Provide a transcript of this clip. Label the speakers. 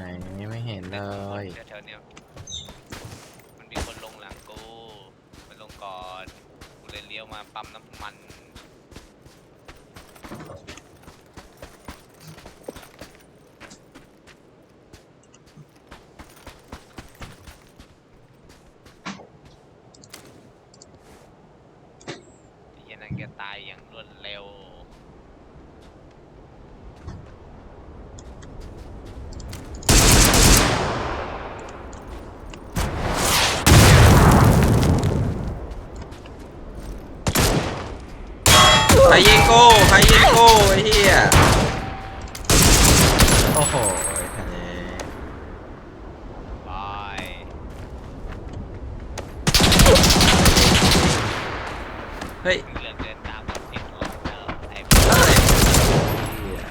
Speaker 1: ไหนไม่เห็นเลย
Speaker 2: แถวๆเนี้ยมันมีคนลงหลังกู มันลงก่อน กูเลยเลี้ยวมาปั๊มน้ำมันเยันนั่นแกตายอย่างรวดเร็ว
Speaker 3: ใครยิงกูใครยิงกูไอ้เหี้ย
Speaker 1: โอ้โหไอ้คนนี้
Speaker 2: บาย
Speaker 3: เฮ้ย
Speaker 2: เลือกเดินตามคนที่ตัวเดิมไอ้
Speaker 1: เหี้ย